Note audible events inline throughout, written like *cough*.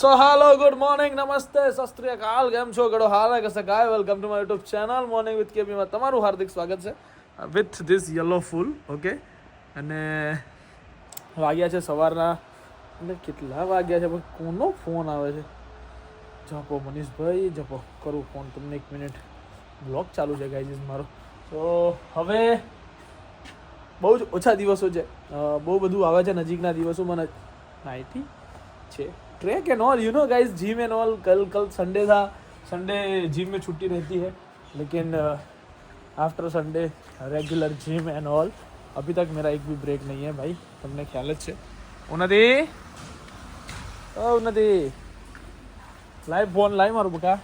સો હાલો good morning નમસ્તે સસ્ત્રીય કાલ કેમ છો? ગડો હાલ કસે ગાય welcome to my YouTube channel morning with કેબીમાં તમારું હાર્દિક સ્વાગત છે. વિથ ધીસ યલો ફૂલ ઓકે અને વાગ્યા છે સવારના, અને કેટલા વાગ્યા છે? પણ કોનો ફોન આવે છે? જપો મનીષભાઈ, જપો કરું ફોન તમને એક મિનિટ બ્લોગ ચાલુ છે ગાઈજીસ મારો. તો હવે બહુ જ ઓછા દિવસો છે. બહુ બધું આવે છે નજીકના દિવસોમાં નાઇટી છે. track and all you know guys gym and all कल कल संडे था संडे जिम में छुट्टी रहती है लेकिन after Sunday regular gym and all अभी तक मेरा एक भी ब्रेक नहीं है भाई તમને ખ્યાલ જ છે ઉન્નતિ ઓ ઉન્નતિ લાઈવ ફોન લાઈવ મારું બકા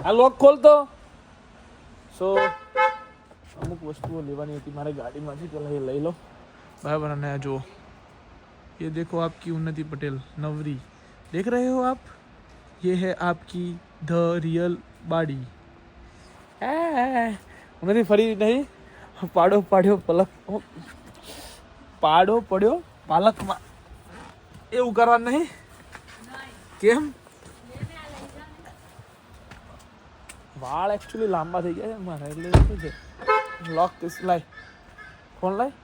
આ લોક ખોલતો સો અમુક વસ્તુઓ લેવાની હતી મારે ગાડીમાંથી પહેલાં એ લઈ લો બરાબર અને આ જુઓ ये देखो आपकी उन्नति पटेल नवरी देख रहे हो आप ये है आपकी द रियल बाडी ઉન્નતિ ફરી નહીં પાડો પાડ્યો પલક પાડો પડ્યો પાલકમાં એવું કરવા નહીં કેમ વાળ એકચ્યુઅલી લાંબા થઈ ગયા છે મારા એટલે શું છે લોક ધીસ લાઈ ફોન લાઈ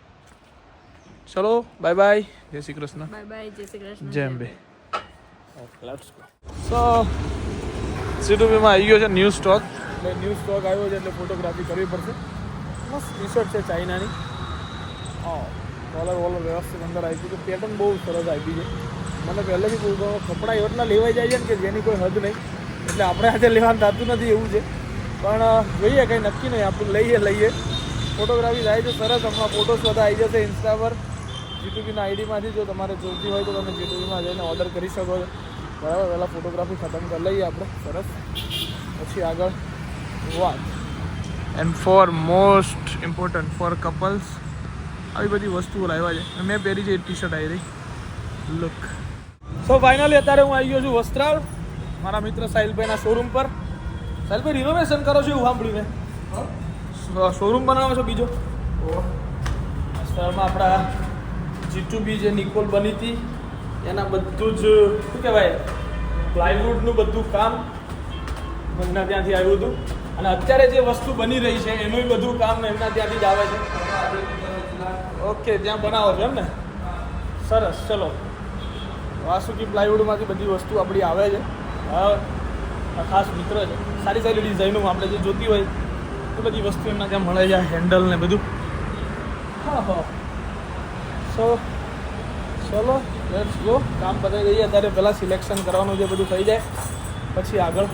ચલો બાય બાય જય Shri Krishna. Bye bye Jai Shri Krishna. Jai Ambe let's go so સીટુબીમાં આવી ગયો છે ન્યૂ સ્ટોક એટલે ન્યૂ સ્ટોક આવ્યો છે એટલે ફોટોગ્રાફી કરવી પડશે. મસ્ત ટી શર્ટ છે ચાઇનાની. હા કોલર વોલર વ્યવસ્થિત અંદર આવી ગયું પેટર્ન બહુ સરસ આવી છે. મને પહેલેથી બહુ ગમે કપડાં એટલા લેવાઈ જાય છે ને કે જેની કોઈ હદ નહીં. એટલે આપણે આજે લેવાનું થતું નથી એવું છે. પણ જોઈએ કંઈ નક્કી નહીં. આપણું લઈએ લઈએ. ફોટોગ્રાફી થાય છે સરસ. હમણાં ફોટોસ બધા આવી જશે ઇન્સ્ટા પર. જીટુબીના આઈડીમાંથી જો તમારે જોઈતી હોય તો તમે જીટીવીમાં જઈને ઓર્ડર કરી શકો છો. બરાબર? પહેલાં ફોટોગ્રાફી ખતમ કરી લઈએ આપણે. સરસ. પછી આગળ વાત. And for most important for couples આવી બધી વસ્તુઓ લાવ્યા છે. મેં પહેરી છે ટી શર્ટ આવી રહી. લુક સો ફાઇનલી અત્યારે હું આવી ગયો છું વસ્ત્રાલ મારા મિત્ર સાહિલભાઈના શોરૂમ પર. સાહિલભાઈ રિનોવેશન કરો છો એવું સાંભળ્યું મેં? શોરૂમ બનાવો છો બીજો? વસ્ત્રાલમાં આપણા જીટુ બી જે નિકોલ બની હતી, એના બધું જ, શું કહેવાય પ્લાયવુડનું બધું કામ એમના ત્યાંથી આવ્યું હતું. અને અત્યારે જે વસ્તુ બની રહી છે એનું બધું કામ એમના ત્યાંથી જ આવે છે. ઓકે, ત્યાં બનાવો છો એમ ને સરસ, ચલો. વાસુકી પ્લાયવુડમાંથી બધી વસ્તુ આપણી આવે છે. હા ખાસ મિત્ર છે. સારી સારી ડિઝાઇનો આપણે જે જોતી હોય એ બધી વસ્તુ એમના ત્યાં મળે છે હેન્ડલ ને બધું. હા હા. સો. ચલો લેટ્સ ગો કામ પતાવી દઈએ. અત્યારે પહેલાં સિલેક્શન કરવાનું જે બધું થઈ જાય. પછી આગળ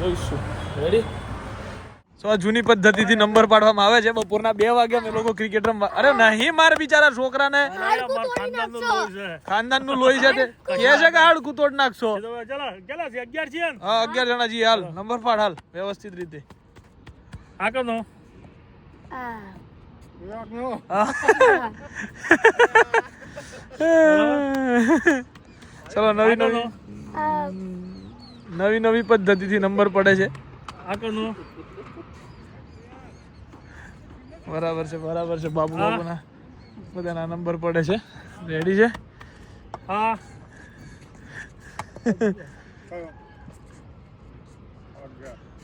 જોઈશું. રેડી સો આ જૂની પદ્ધતિથી નંબર પાડવામાં આવે છે. બપોરના બે વાગે અમે લોકો ક્રિકેટ રમવા અરે નહીં મારે બિચારા છોકરાને. ખાનદાનનું લોહી છે. તે. કહે છે કે હાડકું તોડ નાખશો. હા અગિયાર જણા જી હાલ નંબર પાડ હાલ. વ્યવસ્થિત રીતે. આગળ *laughs* ચલો નવી નવી. નવી નવી પદ્ધતિથી નંબર પડે છે. બરાબર છે બરાબર છે બાબુ. બાબુના બધાના નંબર પડે છે. રેડી છે? હા.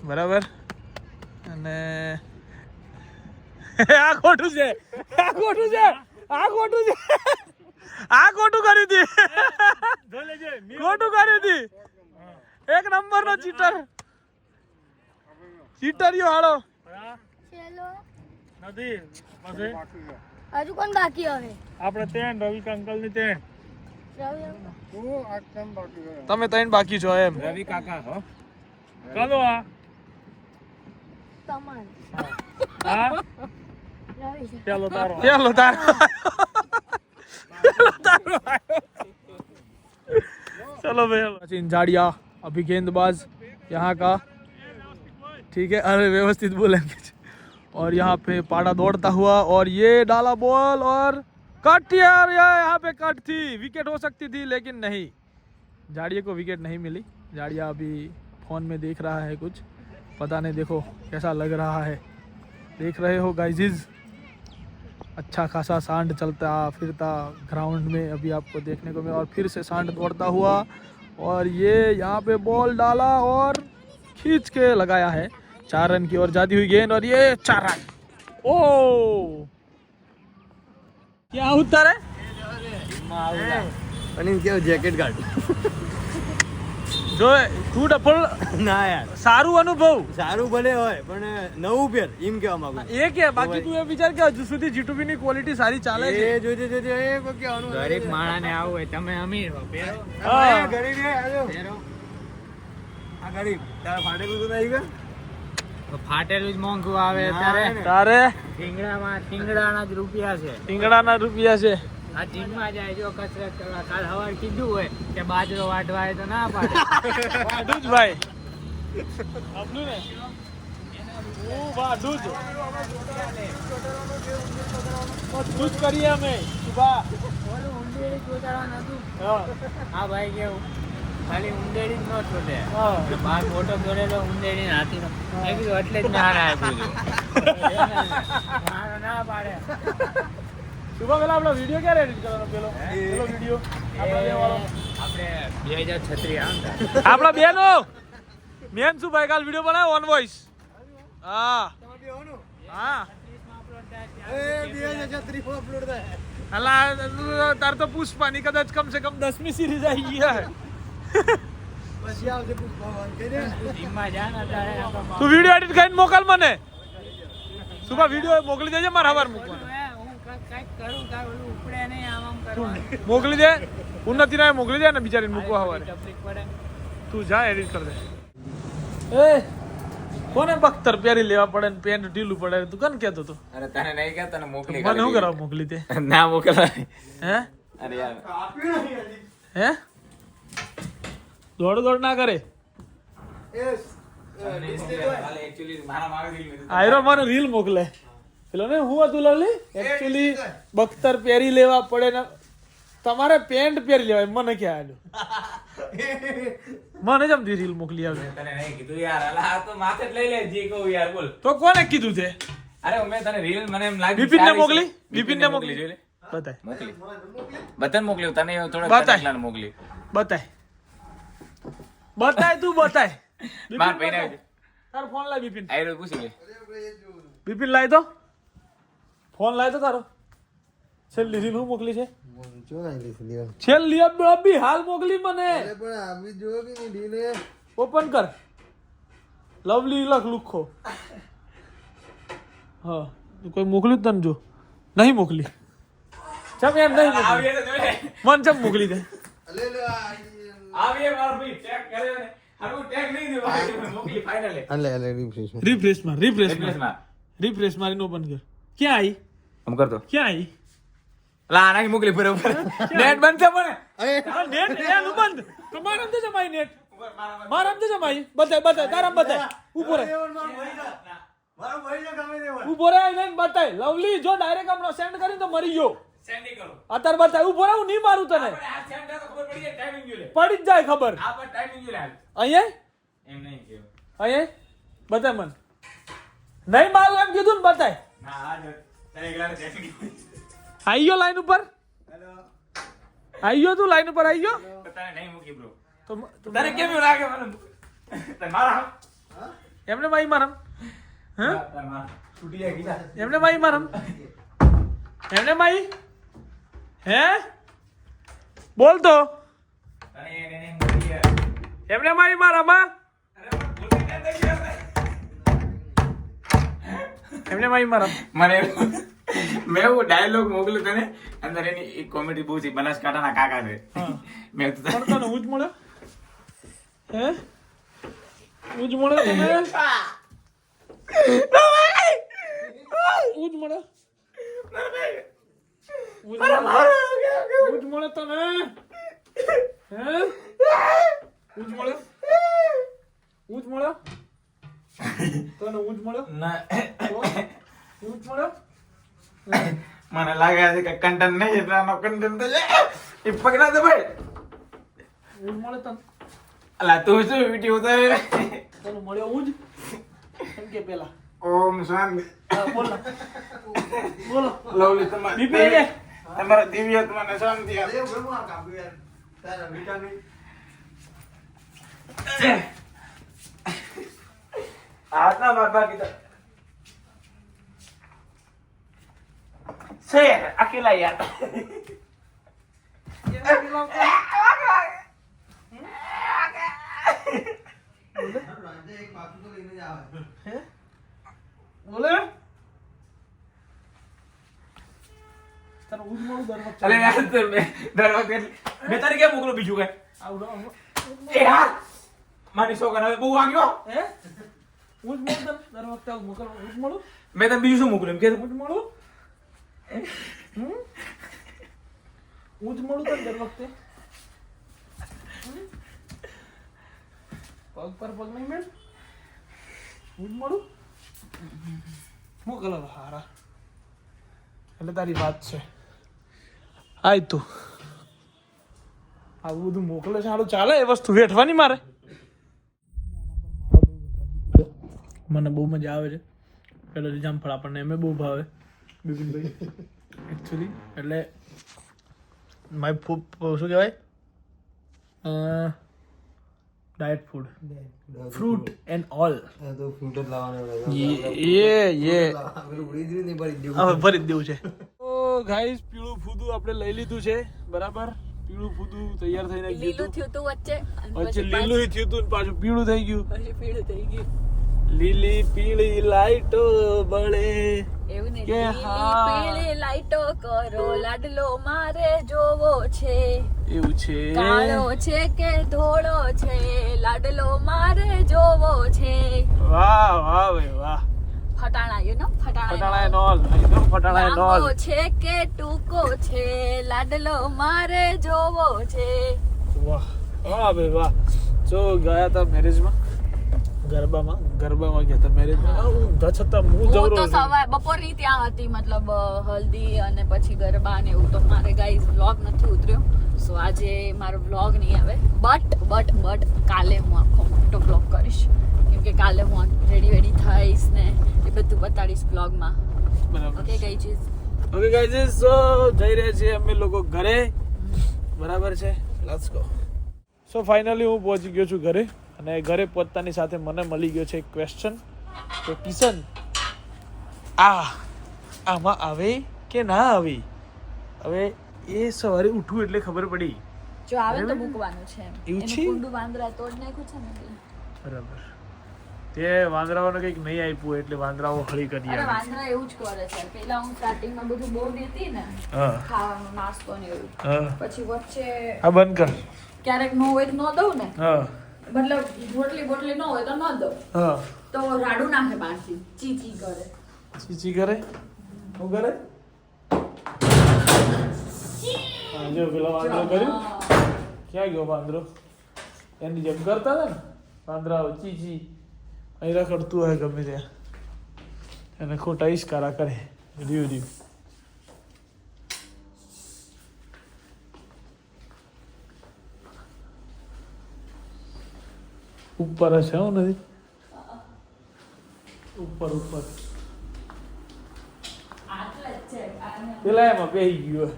બરાબર. અને આ ખોટું છે. આ ખોટું છે. આ ખોટું છે. આ ખોટું કર્યું હતી. ખોટું કર્યું હતી. એક નંબર નો ચીટર ચીટરિયો હાલો નથી હજુ કોણ બાકી હવે? આપણે તેન રવિ અંકલની તેન તમે ત્રણ બાકી છો એમ. રવિ કાકા હો. ચાલો આ. તમાર. હા? રવિ છે. ચાલો તારો चलो तार चलो भैया सचिन झाड़िया अभी गेंदबाज यहाँ का ठीक है अरे व्यवस्थित बोलेंगे और यहाँ पे पाड़ा दौड़ता हुआ और ये डाला बॉल और कट यार यार यहाँ पे कट थी विकेट हो सकती थी लेकिन नहीं झाड़िया को विकेट नहीं मिली झाड़िया अभी फोन में देख रहा है कुछ पता नहीं देखो कैसा लग रहा है देख रहे हो गाइजिज अच्छा खासा सांड चलता फिरता ग्राउंड में अभी आपको देखने को मिला और फिर से सांड दौड़ता हुआ और ये यहाँ पे बॉल डाला और खींच के लगाया है। चार रन की ओर जाती हुई गेंद और ये चार रन। ओ! क्या उत्तर है? जैकेट गार्ड જો ટુ ડબલ ના યાર. સારું અનુભવ. સારું ભલે હોય પણ નવું પેર એમ કેવા માંગુ એ કે બાકી તું એ વિચાર કે હજુ સુધી જીટુબી ની ક્વોલિટી સારી ચાલે છે? એ જોજે જોજે એ કોઈ કહેવાનું ગરીબ માણસને આવું હોય તમે અમીર હો પેરો હા. ગરીબ એ આજો. પહેરો. આ ગરીબ. તારા ફાટેલું તો નહીં ગયું ફાટેલું જ મોંઘું આવે ત્યારે તારે? ટીંગડામાં ટીંગડાના જ રૂપિયા છે. ટીંગડાના રૂપિયા છે. આ જીમમાં જાય જો કસરત કરવા. કાલ સવાર કીધું હોય કે બાજરો વાટવા તો ના પાડે. વાડું જ ભાઈ. આપનું ને? વાઢું જ. બધું જ કરીએ અમે. સુભા. ઓલું ઊંડેડી ચોટાડવાનું હતું. હા. આ ભાઈ કેવું? ખાલી ઊંડેડી જ ન છોડે બાર ફોટો દોડેલો ઊંડેડી ને મેં કીધું એટલે જ આપ્યું *laughs* ના પાડે. સુભા પેલા આપણો વીડિયો ક્યારે એડિટ કરવાનો પેલો? પેલો વીડિયો આપણા બે બે હજાર છત્રીસ આપણા બેનો? મેન શું ભાઈ, કાલ વીડિયો બનાવ્યો ઓન વોઇસ હા. હા. બે. અલા, તાર તો પુષ્પાની કદાચ કમ સે કમ દસમી સિરીઝ આવી ગયા ને તું વીડિયો એડિટ કરીને મોકલ મને. સુભા વીડિયો મોકલી દેજે, મારા હવાર મૂકવાનો. મોકલી દે. ઉન્નતિ ના મોકલી દે ને બિચારી મૂકવા હવારે. તું જા એડિટ કર દે. એ કોને બખ્તર પહેરી લેવા પડે ને પેન્ટ ઢીલું પડે? તું કોને કહેતો તો અરે તને નહીં કે તને મોકલી મને શું કરવા મોકલી દે? ના મોકલાય. હે? અરે યાર. હે? દોડ દોડ ના કરે. આયરો મને રીલ મોકલે. પેલો ને હું હતું લવલી એકચ્યુઅલી બખ્તર પહેરી લેવા પડે ને તમારે પેન્ટ પહેરી લેવાય મને ક્યાં આવ્યો મને જમતી રીલ મોકલી આવે તને નહીં કીધું યાર અલા આ તો માથે જ લઈ લે જે કહું યાર બોલ. તો કોને કીધું તે? અરે મેં તને રીલ મને એમ લાગ્યું બિપિન ને મોકલી? મોકલી? બિપિનને મોકલી? જોઈ લે. બતાય. મોકલી. બતન મોકલ્યું તને થોડો બતાય. મોકલી. બતાય. બતાય તું બતાય. માર આવી તારો ફોન લાય બિપિન આયરો પૂછી લે. બિપિન લાય તો. ફોન લાય તો તારો. છેલ્લી રીલ હું મોકલી છે. છેલ્લી અબ- હાલ મોકલી મને. પણ આવી જો કે ની ઢીલે. ઓપન કર. લવલી લખ લુખો. હા કોઈ મોકલ્યું જ તને જો. નહીં મોકલી. ચમ એમ નહીં મોકલી. મન ચમ મોકલી દે? અલે લે આવી એ મારો ભાઈ ટેગ ને. હારું ટેગ નહીં દે ભાઈ મોકલી ફાઇનલી અલે અલે refresh માં. રિફ્રેશ માર રિફ્રેશ માર રિફ્રેશ મારીને ઓપન કર. ક્યાં આવી આમ કરતો. ક્યાં આવી લા આનાથી મોકલી બરોબર નેટ બંધ છે પણ. અરે. આ નેટ બંધ. તો મારા અંદર જમાઈ નેટ. મારા અંદર જમાઈ બતાય બતાય તારા બતાય ઉપર. ઊભો રહે આઈને બતાય. લવલી જો ડાયરેક્ટ હમણાં સેન્ડ કરીને તો મરી ગયો. અત્યારે બતાય. ઊભો રહે હું નહીં મારું તને. આપણે આ સેન્ડ તો ખબર પડી જાય ટાઈમિંગ જોઈ લે. પડી જ જાય ખબર. પર. અહીંયા એમ નહીં કેવું અહીંયા બતાય મને. નહીં મારું એમ કીધું ને બતાય. ના આ જો તને એકલાને setting કર્યું. આઈ ગયો લાઈન ઉપર? આવી ગયો તું લાઈન ઉપર આવી ગયો તો તને કેમ એવું લાગે મને? મારા એમને માઈ મારમ. હા? એમને માઈ મારમ. એમને માઈ હે? બોલ તો. એમને માઈ મારામાં એમને મારી મારા મને મેં એવું ડાયલોગ મોકલ્યું તને અંદર એની એક કોમેડી બહુ છે બનાસકાંઠાના કાકા છે. મેં તો તને હું? જ મળ્યો હે હું જ મળ્યો તને હું જ મળ્યો હું જ મળ્યો હું જ મળ્યો તને? હે? જ મળ્યો તને હું મળ્યો? ના. હું? મળ્યો? મને લાગે છે કે કંટન નહીં એટલે આનો કન્ટેન્ટ એ પકડા દે ભાઈ. હું મળ્યો તને? અલા તું શું વીડિયો ઉતારે તને મળ્યો જ એમ કે પેલા. ઓમ શાંતિ. બોલો. બોલો. લવલી તમારે બીપી રે તમારા દિવ્ય તમને શાંતિ આપે. હાથના માર બાકી કીધા. શેર અકેલા યાર. બોલે? યાર મેં દર વખતે મેં તારે કેમ મોકલું બીજું કઈ. એ યાર મારી છોકરા હવે બહુ વાગ્યો. હે? ઉજમોળું મળું દર વખતે આવું જ મળું મેં તને બીજું શું મોકલ્યું એમ કે હું જ ઉજમોળું તને દર વખતે? પગ પર પગ નહીં મેળ ઉજમોળું મોકલો હારા એટલે તારી વાત છે આય તું આવું બધું મોકલે છે સારું ચાલે એ વસ્તુ વેઠવાની મારે મને બહુ મજા આવે છે. પેલો જામફળ આપણને એમ બહુ ભાવે. બિપિનભાઈ. એકચ્યુઅલી એટલે માય ફૂડ શું કહેવાય? Diet food fruit and all યે યે હવે ભરી દેવું છે. તો ગાઈસ પીળું ફૂદું આપણે લઈ લીધું છે. બરાબર? પીળું ફૂદું તૈયાર થઈને ગયું લીલું થયું હતું વચ્ચે. વચ્ચે લીલું થયું હતું પાછું પીળું થઈ ગયું. પીળું થઈ ગયું. લીલી પીળી લાઈટો બળે. કે પીળી લાઈટો કરો લાડલો મારે જોવો છે. એવું છે. કાળો છે કે ધોળો છે લાડલો મારે જોવો છે. વાહ વાહ ભાઈ વાહ. ફટાણા યુ નો ફટાણા ફટાણા નોલ નહીં ફટાણા નોલ છે કે ટૂંકો છે લાડલો મારે જોવો છે. વાહ વાહ ભાઈ વાહ. જો ગયા તા મેરેજમાં ગરબામાં? ગરબામાં ગયા હતા મેરેજમાં ઊંધા છતાં હું હું તો સવારે બપોરની ત્યાં હતી મતલબ હલ્દી અને પછી ગરબા ને એવું તો મારે ગાઈઝ વ્લોગ નથી ઉતર્યો. સો આજે મારો વ્લોગ નહીં આવે. બટ બટ બટ કાલે હું આખો મોટો વ્લોગ કરીશ. કેમ કે કાલે હું રેડી વેડી થઈશ ને એ બધું બતાડીશ વ્લોગમાં બરાબર ઓકે ગઈ ચીઝ ઓકે ગાઈઝ સો જઈ રહ્યા છીએ અમે લોકો ઘરે. બરાબર છે? લેટ્સ ગો સો ફાઇનલી હું પહોંચી ગયો છું ઘરે. અને ઘરે પહોંચતાની સાથે મને મળી ગયો છે એક ક્વેશ્ચન કે કિશન આ આમાં આવે કે ના આવે? હવે એ સવારે ઉઠવું એટલે ખબર પડી. જો આવે તો મૂકવાનું છે એવું છે? કુંડું વાંદરા તોડ નાખ્યું છે ને બરાબર. તે વાંદરાઓને કંઈક નહીં આપ્યું એટલે વાંદરાઓ હળી કરી આવે. વાંદરા એવું જ કરે છે. પેલા હું સ્ટાર્ટિંગમાં બધું બહુ દેતી ને ખાવાનું નાસ્તો ને એવું. પછી વચ્ચે આ બંધ કર. ક્યારેક નો હોય તો ન દઉં ને. હા. મતલબ બોટલી બોટલી ન હોય તો ન દો હા. તો રાડું નાખે પાછી ચી ચી કરે. ચીચી કરે? શું કરે? હા જો પેલો વાંદરો કર્યું. ક્યાં ગયો વાંદરો? એની જેમ કરતા હતા ને? વાંદરાઓ ચીચી. અહીં રખડતું હોય ગમે ત્યાં. એને ખોટા ઈશ્કારા કરે. રીવ રીવ. ઉપર હશે હું નથી ઉપર ઉપર. પેલા એમાં બેસી ગયો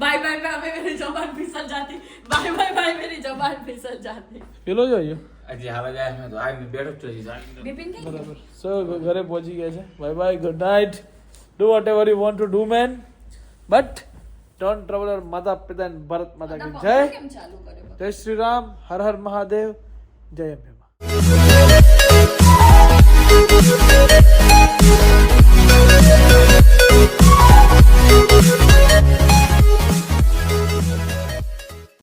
બાય બાય બાય મેરી જબાન ફિસલ જાતી. બાય બાય બાય મેરી જબાન ફિસલ જાતી. પેલો જ આજે હવે જાય તો આવીને બેઠો છું બિપિન સો ઘરે પહોંચી ગયા છે. Bye bye good night do whatever you want to do man but turn traveller માતા પિતા ભારત માતા કી જય જય શ્રી રામ હર હર મહાદેવ જય અંબેમા